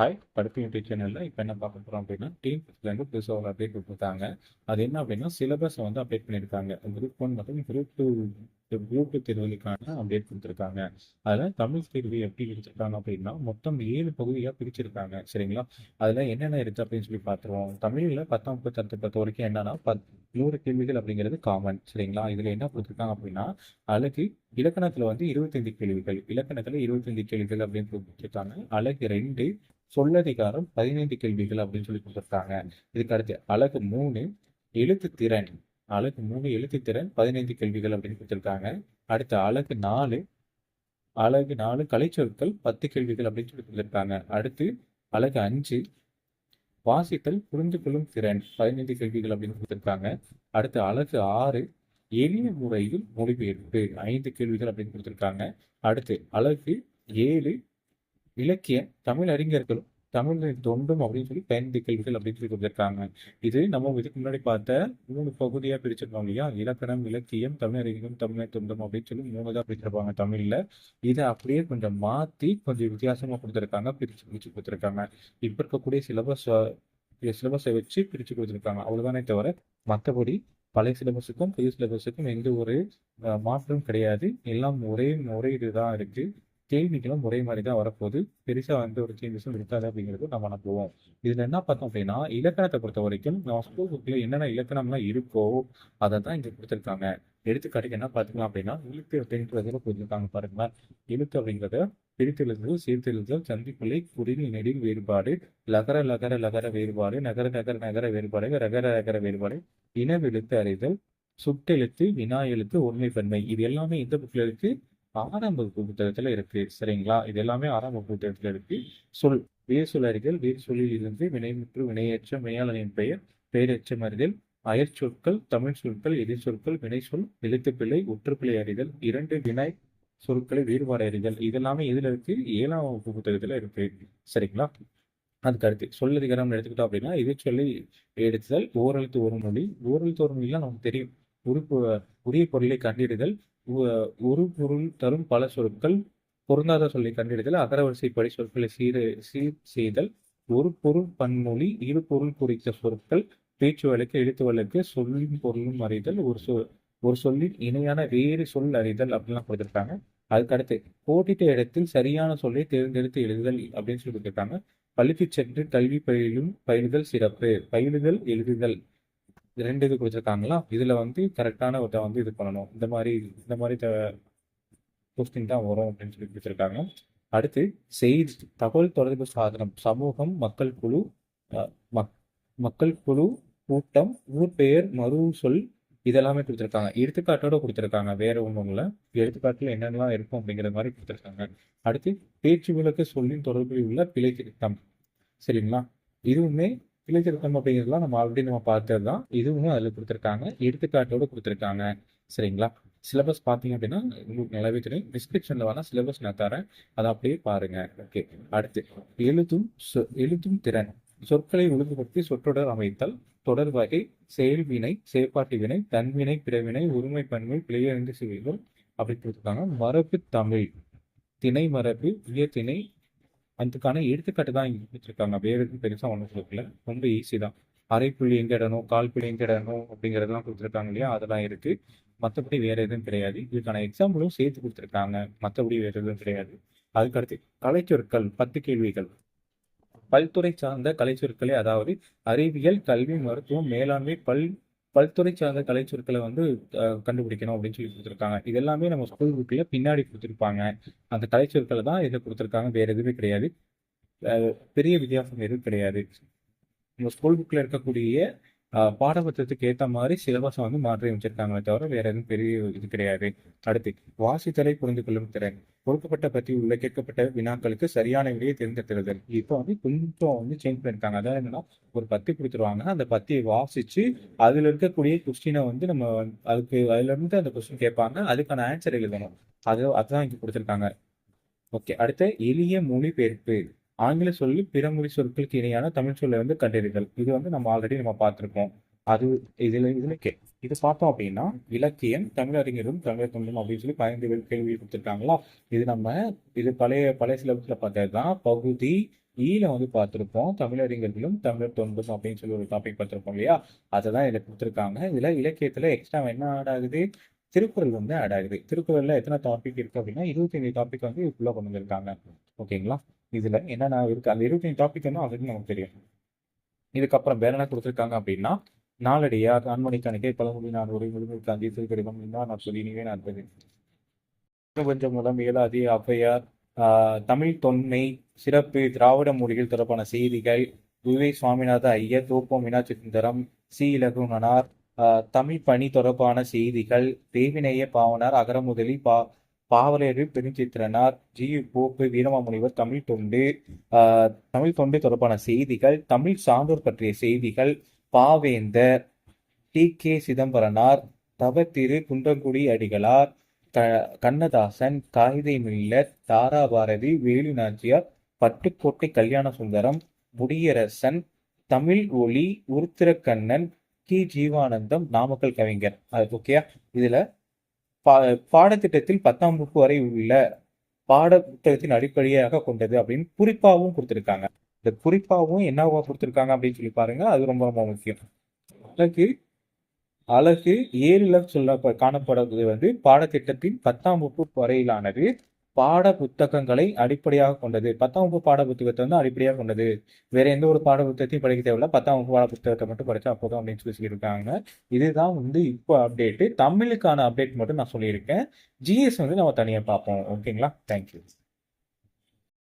Hi படிப்பு YouTube சேனலில் இப்போ என்ன பார்க்க போகிறோம் அப்படின்னா டீம் ஃபிஃப்த்லேருந்து புதுசாக ஒரு அப்டேட் கொடுத்துருக்காங்க அது என்ன அப்படின்னா சிலபஸை வந்து அப்டேட் பண்ணியிருக்காங்க. குரூப் ஒன் மற்றும் குரூப் டூ குரூப் தேர்வுகளுக்கான அப்டேட் கொடுத்துருக்காங்க. அதில் தமிழ் தேர்வு எப்படி கொடுத்துருக்காங்க அப்படின்னா மொத்தம் ஏழு பகுதியாக பிரிச்சிருக்காங்க. சரிங்களா? அதில் என்னென்ன இருக்குது அப்படின்னு சொல்லி பார்த்துருவோம். தமிழில் பத்தாம் முப்பத்தெட்டு பொறுத்த வரைக்கும் என்னன்னா பத் நூறு கேள்விகள் அப்படிங்கிறது காமன் சரிங்களா? இதில் என்ன கொடுத்துருக்காங்க அப்படின்னா அழகு இலக்கணத்தில் வந்து இருபத்தஞ்சு கேள்விகள் இலக்கணத்தில் இருபத்தஞ்சு கேள்விகள் அப்படின்னு கொடுத்துருக்காங்க. அழகு ரெண்டு சொல்லதிகாரம் பதினைந்து கேள்விகள் அப்படின்னு சொல்லி கொடுத்துருக்காங்க. இதுக்கு அடுத்து அழகு மூணு எழுத்து திறன் அழகு மூணு எழுத்து திறன் பதினைந்து கேள்விகள் அப்படின்னு கொடுத்துருக்காங்க. அடுத்து அழகு நாலு அழகு நாலு கலைச்சொற்கள் பத்து கேள்விகள் அப்படின்னு சொல்லி கொடுத்துருக்காங்க. அடுத்து அழகு அஞ்சு வாசித்தல் புரிந்து கொள்ளும் திறன் பதினைந்து கேள்விகள் அப்படின்னு கொடுத்துருக்காங்க. அடுத்து அழகு ஆறு எளிய முறையில் மொழிபெயர்ப்பு ஐந்து கேள்விகள் அப்படின்னு கொடுத்துருக்காங்க. அடுத்து அழகு ஏழு இலக்கிய தமிழ் அறிஞர்களும் தமிழின் தொண்டும் அப்படின்னு சொல்லி பதினைந்து கல்விகள் அப்படின்னு சொல்லி கொடுத்துருக்காங்க. இது நம்ம இதுக்கு முன்னாடி பார்த்த மூணு பகுதியாக பிரிச்சிருக்கோம் இல்லையா? இலக்கணம் இலக்கியம் தமிழ் தமிழை தொண்டும் அப்படின்னு சொல்லி மூணு தான் பிரிச்சிருப்பாங்க தமிழில். இதை அப்படியே கொஞ்சம் மாற்றி கொஞ்சம் வித்தியாசமாக கொடுத்துருக்காங்க பிரிச்சு பிரித்து கொடுத்துருக்காங்க. இப்போ இருக்கக்கூடிய சிலபஸ் சிலபஸை வச்சு பிரிச்சு கொடுத்துருக்காங்க. அவ்வளோதானே தவிர மற்றபடி பழைய சிலபஸுக்கும் புதிய சிலபஸுக்கும் எந்த ஒரு மாற்றமும் கிடையாது. எல்லாம் ஒரே ஒரே இதுதான் இருக்குது கேள்விகளும் ஒரே மாதிரி தான் வரப்போகுது. பெருசாக வந்து ஒரு சேஞ்சஸும் இருக்காது அப்படிங்கிறது நம்ம நம்புவோம். இதில் என்ன பார்த்தோம் அப்படின்னா இலக்கணத்தை பொறுத்த வரைக்கும் நம்ம ஸ்கூல் புக்கில் என்னென்ன இலக்கணம்லாம் இருக்கோ அதை தான் இங்கே கொடுத்துருக்காங்க. எடுத்துக்காட்டுக்கு என்ன பார்த்துக்கலாம் அப்படின்னா இழுத்து அப்படின்றதுல கொடுத்துருக்காங்க பாருங்க. இழுத்து அப்படிங்கிறத பிரித்தெழுதல் சீர்த்தெழுதல் சந்திப்பிள்ளை குடிநீர் நெடில் வேறுபாடு லகர லகர லகர வேறுபாடு நகர நகர நகர வேறுபாடு ரகர ரகர வேறுபாடு இனவெழுத்து அறிதல் சுட்டெழுத்து வினா எழுத்து ஒருமைப்பன்மை. இது எல்லாமே இந்த புக்கில் இருக்குது ஆறாம் வகுப்பு புத்தகத்துல இருக்கு. சரிங்களா? இது எல்லாமே ஆறாம் வகுப்பு புத்தகத்துல இருக்கு. சொல் வேர் சொல் அறிதல் வேர் சொல்லில் இருந்து வினைமுற்று வினையற்ற மெய்யாளனின் பெயர் பெயரெச்சம் அறிதல் அயற்சொற்கள் தமிழ் சொற்கள் எதிர் சொற்கள் வினை சொல் எழுத்துப்பிள்ளை ஒற்றுப்பிள்ளை அறிதல் இரண்டு வினை சொற்களை வேறுபாடு அறிதல். இதெல்லாமே இதுல இருக்கு. ஏழாம் வகுப்பு புத்தகத்துல இருக்கு. சரிங்களா? அதுக்கு அடுத்து சொல்லதிகாரம் எடுத்துக்கிட்டோம் அப்படின்னா இதை சொல்லி எடுத்தல் ஓரெழுத்து ஒரு மொழி. ஓரெழுத்து ஒரு மொழிலாம் நமக்கு தெரியும். உறுப்பு உரிய பொருளை கண்டிடுதல் ஒரு பொருள் தரும் பல சொற்கள். பொருந்தாத சொல்லை கண்டெடுத்தல் அகரவரிசைப்படி சொற்களை சீர சீர் செய்தல். ஒரு பொருள் பன்மொழி இரு பொருள் குறித்த சொற்கள். பேச்சு வழக்கு எழுத்து வழக்கு சொல்லின் பொருளும் அறிதல். ஒரு சொல் ஒரு சொல்லின் இணையான வேறு சொல் அறிதல் அப்படிலாம் கொடுத்துருக்காங்க. அதுக்கு அடுத்து போட்டிட்ட இடத்தில் சரியான சொல்லை தேர்ந்தெடுத்து எழுதுதல் அப்படின்னு சொல்லி கொடுத்துருக்காங்க. பள்ளிக்கு சென்று கல்வி பயிலும் பயிலுதல் சிறப்பு. பயிலுதல் எழுதுதல். இது ரெண்டு இது கொடுத்துருக்காங்களா? இதில் வந்து கரெக்டான ஒருத்த வந்து இது பண்ணணும். இந்த மாதிரி இந்த மாதிரி கொஸ்டின் தான் வரும் அப்படின்னு சொல்லி கொடுத்துருக்காங்க. அடுத்து செய்தி தகவல் தொடர்பு சாதனம் சமூகம் மக்கள் குழு மக்- மக்கள் குழு கூட்டம் ஊர் பெயர் மறு சொல் இதெல்லாமே கொடுத்துருக்காங்க. எடுத்துக்காட்டோட கொடுத்துருக்காங்க. வேற ஒன்றும் இல்லை. என்னென்னலாம் இருக்கும் அப்படிங்கிற மாதிரி கொடுத்துருக்காங்க. அடுத்து பேச்சு விளக்கு சொல்லின் தொடர்பில் உள்ள பிழை திருத்தம். சரிங்களா? இதுவுமே பிழை அப்படிங்கிறதுலாம் நம்ம ஆல்ரெடி நம்ம பார்த்தது தான் இதுவும் அதில் கொடுத்துருக்காங்க. எடுத்துக்காட்டோட கொடுத்துருக்காங்க. சரிங்களா? சிலபஸ் பார்த்தீங்க அப்படின்னா உங்களுக்கு நல்லாவே தெரியும். டிஸ்கிரிப்ஷனில் வேணால் சிலபஸ் நான் தரேன். அதை அப்படியே பாருங்க. ஓகே அடுத்து எழுத்தும் சொ- எழுத்தும் திறன். சொற்களை ஒழுங்குபடுத்தி சொற்றொடர் அமைத்தல் தொடர் வகை செயல்வினை செயற்பாட்டு வினை தன்வினை பிறவினை உரிமை பன்மை பிழையறிந்து செய்தல் அப்படி கொடுத்துருக்காங்க. மரபு தமிழ். திணை மரபு உயர்திணை அதுக்கான எடுத்துக்காட்டு தான் இங்கே கொடுத்துருக்காங்க. வேறு எதுவும் பெருசாக ஒன்றும் கொடுக்கல. ரொம்ப ஈஸி தான். அரைப்புள்ளி எங்கே இடணும் கால் புள்ளி எங்கே இடணும் அப்படிங்கிறதெல்லாம் கொடுத்துருக்காங்க இல்லையா? அதெல்லாம் இருக்குது மற்றபடி வேறு எதுவும் கிடையாது. இதுக்கான எக்ஸாம்பிளும் சேர்த்து கொடுத்துருக்காங்க. மற்றபடி வேறு எதுவும் கிடையாது. அதுக்கடுத்து கலைச்சொற்கள் பத்து கேள்விகள். பல்துறை சார்ந்த கலைச்சொற்களை அதாவது அறிவியல் கல்வி மருத்துவம் மேலாண்மை பல் பல்துறை சார்ந்த கலைச்சொற்களை வந்து கண்டுபிடிக்கணும் அப்படின்னு சொல்லி கொடுத்துருக்காங்க. இதெல்லாமே நம்ம ஸ்கூல் புக்ல பின்னாடி கொடுத்துருப்பாங்க. அந்த கலைச்சொற்களை தான் இதில் கொடுத்துருக்காங்க. வேற எதுவுமே கிடையாது. பெரிய வித்தியாசம் எதுவும் கிடையாது. நம்ம ஸ்கூல் புக்ல இருக்கக்கூடிய பாடப்புத்தகத்துக்கு ஏற்ற மாதிரி சிலபஸை வந்து மாற்றி அமைச்சிருக்காங்களே தவிர வேற எதுவும் பெரிய இது கிடையாது. அடுத்து வாசித்தலை புரிந்து கொள்ளும் திறன். கொடுக்கப்பட்ட பற்றி உள்ள கேட்கப்பட்ட வினாக்களுக்கு சரியான விடையை தேர்ந்தெடுத்துறது இப்போ வந்து கொஞ்சம் வந்து சேஞ்ச் பண்ணிருக்காங்க. அதாவது என்னன்னா ஒரு பத்தி கொடுத்துருவாங்க. அந்த பத்தியை வாசிச்சு அதுல இருக்கக்கூடிய கொஸ்டினை வந்து நம்ம அதுக்கு அதுல இருந்து அந்த கொஸ்டின் கேட்பாங்க. அதுக்கான ஆன்சர் எழுதணும். அது அதுதான் இங்க கொடுத்துருக்காங்க. ஓகே அடுத்து எளிய மொழிபெயர்ப்பு. ஆங்கில சொல்லி பிறமொழி சொற்களுக்கு இணையான தமிழ் சொல்லை வந்து கண்டறிதல். இது வந்து நம்ம ஆல்ரெடி நம்ம பார்த்துருக்கோம். அது இதுல இதுல கே இது பார்த்தோம் அப்படின்னா இலக்கியம் தமிழறிஞரும் தமிழர் தமிழும் அப்படின்னு சொல்லி பதினைந்து பேர் கேள்வி கொடுத்துருக்காங்களா? இது நம்ம இது பழைய பழைய சிலபஸ்ல பார்த்தது தான் பகுதி ஈல வந்து பார்த்திருப்போம். தமிழறிஞர்களும் தமிழர் தொண்டும் அப்படின்னு சொல்லி ஒரு டாபிக் பார்த்திருப்போம் இல்லையா? அதை தான் இதில் கொடுத்துருக்காங்க. இதில் இலக்கியத்தில் எக்ஸ்ட்ரா என்ன ஆட் ஆகுது? திருக்குறள் வந்து ஆட் ஆகுது. திருக்குறளில் எத்தனை டாபிக் இருக்கு அப்படின்னா இருபத்தி ஐந்து டாபிக் வந்து இதுக்குள்ள கொண்டு வந்திருக்காங்க. ஓகேங்களா இதில் என்னென்ன இருக்குது அந்த இருபத்தஞ்சு டாபிக் வந்து ஆல்ரெடி நமக்கு தெரியும். இதுக்கப்புறம் வேற என்ன கொடுத்துருக்காங்க அப்படின்னா நாளடியார் அன்மணி கணக்கை பழமொழி நான் ஒரு முழுமைக்கு அஞ்சு திருக்கடிதம் என்ன நான் சொல்லி நீவே நான் கொஞ்சம் மூலம் ஏலாதி ஔவையார் ஆஹ், தமிழ் தொன்மை சிறப்பு திராவிட மொழிகள் தொடர்பான செய்திகள் விவே சுவாமிநாத ஐயர் தூப்பம் மீனாட்சி சுந்தரம் சி. இலகுணனார் ஆஹ், தமிழ் பணி தொடர்பான செய்திகள் தேவிநேய பாவனார் அகரமுதலி பா பாவலரு பெருஞ்சித்திரனார். ஜி. போப்பு வீரமாமுனிவர் தமிழ் தொண்டு தமிழ் தொண்டு தொடர்பான செய்திகள் தமிழ் சான்றோர் பற்றிய செய்திகள் பாவேந்தர் டி. கே. சிதம்பரனார் தவ திரு குன்றங்குடி அடிகளார் க கண்ணதாசன் காகிதை மில்லர் தாராபாரதி வேலு நாச்சியார் பட்டுக்கோட்டை கல்யாண சுந்தரம் முடியரசன் தமிழ் ஒளி உருத்திரக்கண்ணன் கி. ஜீவானந்தம் நாமக்கல் கவிஞர். அது ஓகேயா இதுல பா பாடத்திட்டத்தில் பத்தாம் வகுப்பு வரை உள்ள பாட புத்தகத்தின் அடிப்படையாக கொண்டது அப்படின்னு குறிப்பாகவும் கொடுத்துருக்காங்க. இந்த குறிப்பாகவும் என்னவா கொடுத்துருக்காங்க அப்படின்னு சொல்லி பாருங்க. அது ரொம்ப ரொம்ப முக்கியம். அழகு அழகு ஏழில் சொல்ல காணப்படுவது வந்து பாடத்திட்டத்தின் பத்தாம் வகுப்பு வரையிலானது. பாட புத்தகங்களை அடிப்படையாக கொண்டது. பத்தாம் வகுப்பு பாட புத்தகத்தை வந்து அடிப்படையாக கொண்டது. வேற எந்த ஒரு பாட புத்தகத்தையும் படிக்க தேவையில்ல. பத்தாம் வகுப்பு பாட புத்தகத்தை மட்டும் படிச்சா போதும் அப்படின்னு சொல்லி சொல்லியிருக்காங்க. இதுதான் வந்து இப்போ அப்டேட்டு தமிழுக்கான அப்டேட் மட்டும் நான் சொல்லியிருக்கேன். ஜிஎஸ் வந்து நம்ம தனியாக பார்ப்போம். ஓகேங்களா தேங்க்யூ